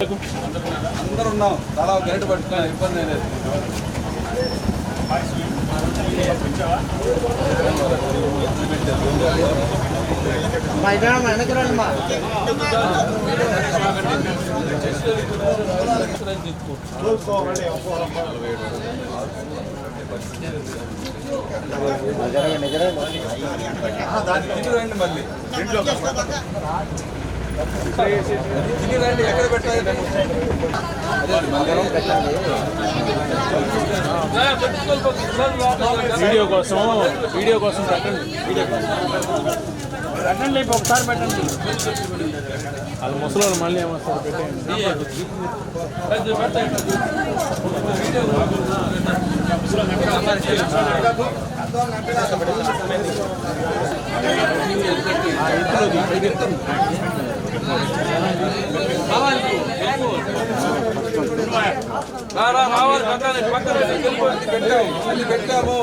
అందరూ ఉన్నాం ఒక గంట పట్టుకున్నా ఇబ్బంది లేదు. దాన్ని తిని రండి మళ్ళీ. రండి ఎక్కడ పెట్టాలి వీడియో కోసం వీడియో కోసం పెట్టండి. వీడియో పెట్టండి ఇప్పుడు ఒకసారి పెట్టండి. వాళ్ళు ముసలి మళ్ళీ ఏమొస్తారు పెట్టండి పెట్టాము అన్ని పెట్టాము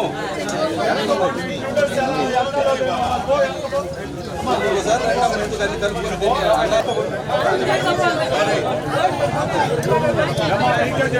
ఒకసారి రండి అమ్మ, ఎందుకు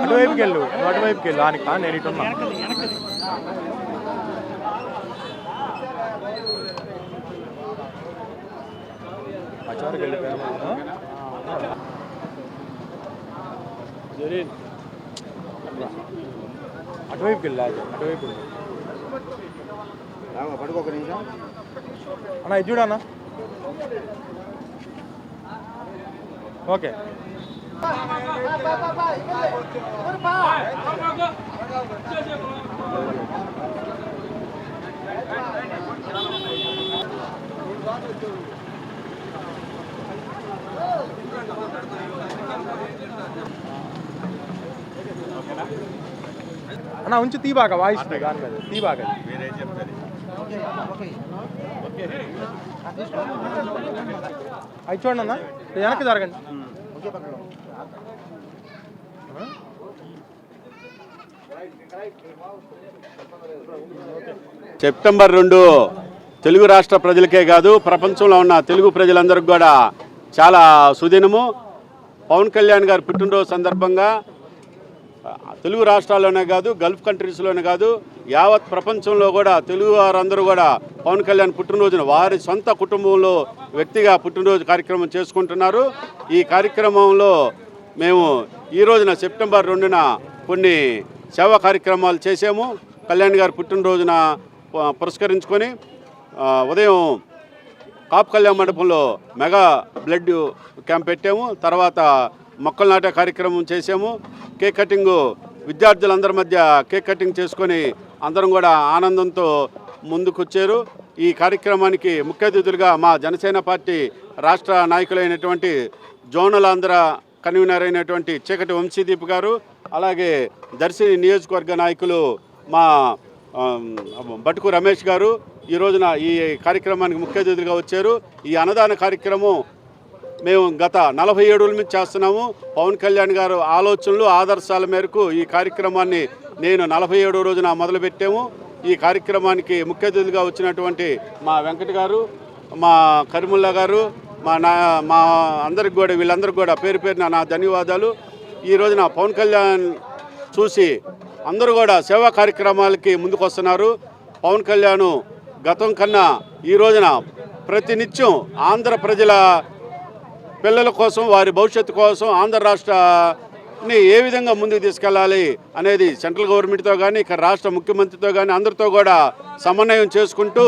అటువైపుకి వెళ్ళు నువ్వు అటువైపుకి వెళ్ళు ఆనికి నేను ఇటు ఉన్నా. ఆ చివరికి వెళ్ళిపోయాము అటువైపుకి వెళ్ళా అటువైపు. పడుకోక నిమిషం. అన్న ఇది చూడన్నా ఓకే. అన్న ఉంచు తీ బాగా వాయిస్. దాని మీద తీ బాగా. అది చూడండి అన్న వెనక్కి జరగండి. సెప్టెంబర్ రెండు తెలుగు రాష్ట్ర ప్రజలకే కాదు ప్రపంచంలో ఉన్న తెలుగు ప్రజలందరికీ కూడా చాలా సుదినము. పవన్ కళ్యాణ్ గారు పుట్టినరోజు సందర్భంగా తెలుగు రాష్ట్రాల్లోనే కాదు గల్ఫ్ కంట్రీస్లోనే కాదు యావత్ ప్రపంచంలో కూడా తెలుగు వారందరూ కూడా పవన్ కళ్యాణ్ పుట్టినరోజున వారి సొంత కుటుంబంలో వ్యక్తిగా పుట్టినరోజు కార్యక్రమం చేసుకుంటున్నారు. ఈ కార్యక్రమంలో మేము ఈ రోజున సెప్టెంబర్ రెండున కొన్ని సేవా కార్యక్రమాలు చేసాము కళ్యాణ్ గారి పుట్టినరోజున పురస్కరించుకొని ఉదయం కాపు కళ్యాణ మండపంలో మెగా బ్లడ్ క్యాంప్ పెట్టాము. తర్వాత మొక్కలు నాటే కార్యక్రమం చేసాము కేక్ కటింగ్ విద్యార్థులందరి మధ్య కేక్ కటింగ్ చేసుకొని అందరం కూడా ఆనందంతో ముందుకొచ్చారు. ఈ కార్యక్రమానికి ముఖ్య అతిథులుగా మా జనసేన పార్టీ రాష్ట్ర నాయకులైనటువంటి జోనలాంధ్ర కన్వీనర్ అయినటువంటి చీకటి వంశీదీప్ గారు అలాగే దర్శి నియోజకవర్గ నాయకులు మా బటుకు రమేష్ గారు ఈ రోజున ఈ కార్యక్రమానికి ముఖ్య అతిథులుగా వచ్చారు. ఈ అన్నదాన కార్యక్రమం మేము గత నలభై ఏడుల నుంచి చేస్తున్నాము. పవన్ కళ్యాణ్ గారు ఆలోచనలు ఆదర్శాల మేరకు ఈ కార్యక్రమాన్ని నేను నలభై ఏడో రోజున మొదలుపెట్టాము. ఈ కార్యక్రమానికి ముఖ్య అతిథులుగా వచ్చినటువంటి మా వెంకట గారు మా కరిముల్లా గారు మా నా మా అందరికి కూడా వీళ్ళందరికీ కూడా పేరు పేరున నా ధన్యవాదాలు. ఈ రోజున పవన్ కళ్యాణ్ చూసి అందరూ కూడా సేవా కార్యక్రమాలకి ముందుకొస్తున్నారు. పవన్ కళ్యాణ్ గతం కన్నా ఈ రోజున ప్రతినిత్యం ఆంధ్ర ప్రజల పిల్లల కోసం వారి భవిష్యత్తు కోసం ఆంధ్ర రాష్ట్ర ని ఏ విధంగా ముందుకు తీసుకెళ్ళాలి అనేది సెంట్రల్ గవర్నమెంట్తో కానీ ఇక్కడ రాష్ట్ర ముఖ్యమంత్రితో కానీ అందరితో కూడా సమన్వయం చేసుకుంటూ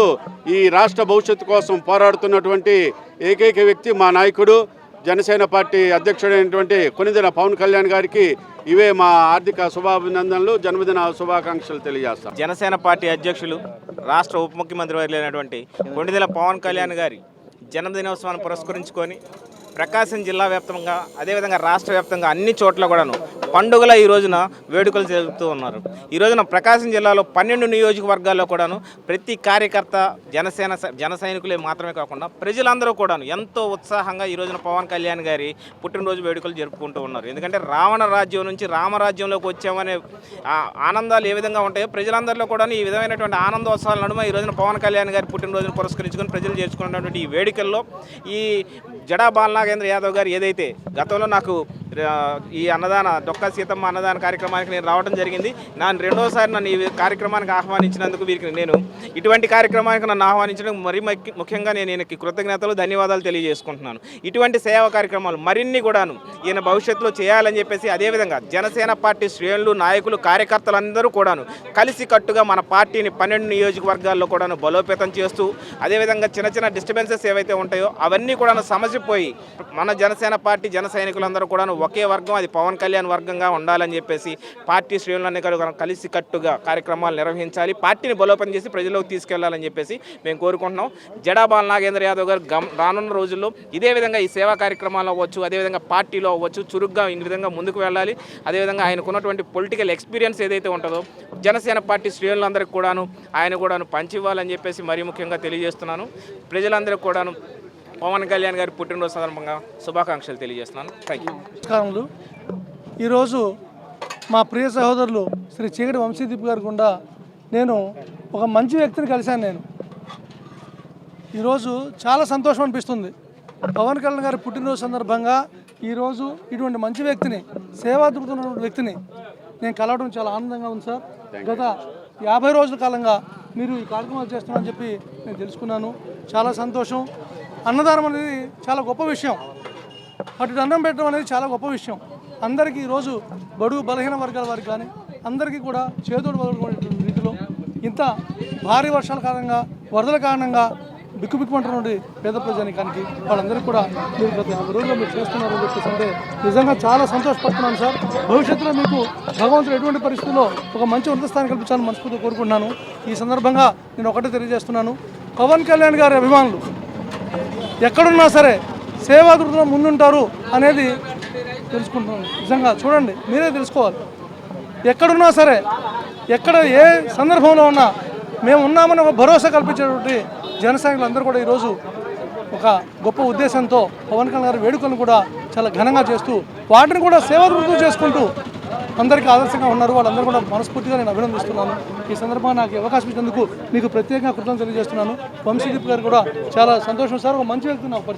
ఈ రాష్ట్ర భవిష్యత్తు కోసం పోరాడుతున్నటువంటి ఏకైక వ్యక్తి మా నాయకుడు జనసేన పార్టీ అధ్యక్షుడైనటువంటి కొనిదిన పవన్ కళ్యాణ్ గారికి ఇవే మా ఆర్థిక శుభాభినందనలు జన్మదిన శుభాకాంక్షలు తెలియజేస్తాం. జనసేన పార్టీ అధ్యక్షులు రాష్ట్ర ఉప ముఖ్యమంత్రి వర్యులైనటువంటి కొనిదిన పవన్ కళ్యాణ్ గారి జన్మదినోత్సవాన్ని పురస్కరించుకొని ప్రకాశం జిల్లా వ్యాప్తంగా అదేవిధంగా రాష్ట్ర వ్యాప్తంగా అన్ని చోట్ల కూడాను పండుగల ఈ రోజున వేడుకలు జరుపుతూ ఉన్నారు. ఈ రోజున ప్రకాశం జిల్లాలో పన్నెండు నియోజకవర్గాల్లో కూడాను ప్రతి కార్యకర్త జనసేన జన సైనికులే మాత్రమే కాకుండా ప్రజలందరూ కూడాను ఎంతో ఉత్సాహంగా ఈ రోజున పవన్ కళ్యాణ్ గారి పుట్టినరోజు వేడుకలు జరుపుకుంటూ ఉన్నారు. ఎందుకంటే రావణ రాజ్యం నుంచి రామరాజ్యంలోకి వచ్చామనే ఆ ఆనందాలు ఏ విధంగా ఉంటాయో ప్రజలందరిలో కూడా ఈ విధమైనటువంటి ఆనందోత్సవాల నడుమ ఈ రోజున పవన్ కళ్యాణ్ గారి పుట్టినరోజును పురస్కరించుకొని ప్రజలు చేర్చుకున్నటువంటి ఈ వేడుకల్లో ఈ జడా బాలనాగేంద్ర యాదవ్ గారు ఏదైతే గతంలో నాకు ఈ అన్నదాన దొక్క సీతమ్మ అన్నదాన కార్యక్రమానికి నేను రావడం జరిగింది. నన్ను రెండోసారి నన్ను ఈ కార్యక్రమానికి ఆహ్వానించినందుకు వీరికి నేను ఇటువంటి కార్యక్రమానికి నన్ను ఆహ్వానించడం మరీ ముఖ్యంగా నేను ఈయనకి కృతజ్ఞతలు ధన్యవాదాలు తెలియజేసుకుంటున్నాను. ఇటువంటి సేవా కార్యక్రమాలు మరిన్ని కూడాను ఈయన భవిష్యత్తులో చేయాలని చెప్పేసి అదేవిధంగా జనసేన పార్టీ శ్రేణులు నాయకులు కార్యకర్తలందరూ కూడాను కలిసి కట్టుగా మన పార్టీని పన్నెండు నియోజకవర్గాల్లో కూడాను బలోపేతం చేస్తూ అదేవిధంగా చిన్న చిన్న డిస్టర్బెన్సెస్ ఏవైతే ఉంటాయో అవన్నీ కూడాను సమసిపోయి మన జనసేన పార్టీ జన సైనికులందరూ కూడాను ఒకే వర్గం అది పవన్ కళ్యాణ్ వర్గంగా ఉండాలని చెప్పేసి పార్టీ శ్రేణులన్నీ కూడా కలిసి కట్టుగా కార్యక్రమాలు నిర్వహించాలి. పార్టీని బలోపేతం చేసి ప్రజల్లోకి తీసుకెళ్ళాలని చెప్పేసి మేము కోరుకుంటున్నాం. జడాబాల్ నాగేంద్ర యాదవ్ గారు గమ్ రానున్న రోజుల్లో ఇదే విధంగా ఈ సేవా కార్యక్రమాలు అవ్వచ్చు అదేవిధంగా పార్టీలో అవ్వచ్చు చురుగ్గా ఈ విధంగా ముందుకు వెళ్ళాలి. అదేవిధంగా ఆయనకున్నటువంటి పొలిటికల్ ఎక్స్పీరియన్స్ ఏదైతే ఉంటుందో జనసేన పార్టీ శ్రేణులందరికీ కూడాను ఆయన కూడాను పంచివ్వాలని చెప్పేసి మరీ ముఖ్యంగా తెలియజేస్తున్నాను. ప్రజలందరికీ కూడాను పవన్ కళ్యాణ్ గారి పుట్టినరోజు సందర్భంగా శుభాకాంక్షలు తెలియజేస్తున్నాను. థ్యాంక్ యూ ఈరోజు మా ప్రియ సహోదరులు శ్రీ చీకటి వంశీదీప్ గారి గుండా నేను ఒక మంచి వ్యక్తిని కలిశాను నేను. ఈరోజు చాలా సంతోషం అనిపిస్తుంది. పవన్ కళ్యాణ్ గారి పుట్టినరోజు సందర్భంగా ఈరోజు ఇటువంటి మంచి వ్యక్తిని సేవా వ్యక్తిని నేను కలవడం చాలా ఆనందంగా ఉంది సార్. గత యాభై రోజుల కాలంగా మీరు ఈ కార్యక్రమాలు చేస్తున్నారని చెప్పి నేను తెలుసుకున్నాను. చాలా సంతోషం. అన్నదానం అనేది చాలా గొప్ప విషయం. అటు అన్నం పెట్టడం అనేది చాలా గొప్ప విషయం. అందరికీ ఈరోజు బడుగు బలహీన వర్గాల వారికి కానీ అందరికీ కూడా చేదోడు బదులుకునేటువంటి రీతిలో ఇంత భారీ వర్షాల కారణంగా వరదల కారణంగా బిక్కుబిక్కుమంటున్నటువంటి పేద ప్రజానికానికి వాళ్ళందరికీ కూడా మీరు గత యాభై రోజుల్లో మీరు చేస్తున్నారని చెప్పేసి అంటే నిజంగా చాలా సంతోషపడుతున్నాను సార్. భవిష్యత్తులో మీకు భగవంతుడు ఎటువంటి పరిస్థితుల్లో ఒక మంచి ఉన్నత స్థానం కల్పించాలని మనస్ఫూర్తిగా కోరుకుంటున్నాను. ఈ సందర్భంగా నేను ఒకటే తెలియజేస్తున్నాను. పవన్ కళ్యాణ్ గారి అభిమానులు ఎక్కడున్నా సరే సేవా దృష్టిలో ముందుంటారు అనేది తెలుసుకుంటున్నాను నిజంగా చూడండి మీరే తెలుసుకోవాలి. ఎక్కడున్నా సరే ఎక్కడ ఏ సందర్భంలో ఉన్నా మేము ఉన్నామని ఒక భరోసా కల్పించేటువంటి జనసైనికులందరూ కూడా ఈరోజు ఒక గొప్ప ఉద్దేశంతో పవన్ కళ్యాణ్ గారి వేడుకలను కూడా చాలా ఘనంగా చేస్తూ వాటిని కూడా సేవా దృష్టితో చేసుకుంటూ అందరికీ ఆదర్శంగా ఉన్నారు. వాళ్ళందరూ కూడా మనస్ఫూర్తిగా నేను అభినందిస్తున్నాను. ఈ సందర్భంగా నాకు అవకాశం ఇచ్చినందుకు మీకు ప్రత్యేకంగా కృతజ్ఞతలు తెలియజేస్తున్నాను. వంశీదీప్ గారు కూడా చాలా సంతోషం సార్. ఒక మంచి వ్యక్తి నాకు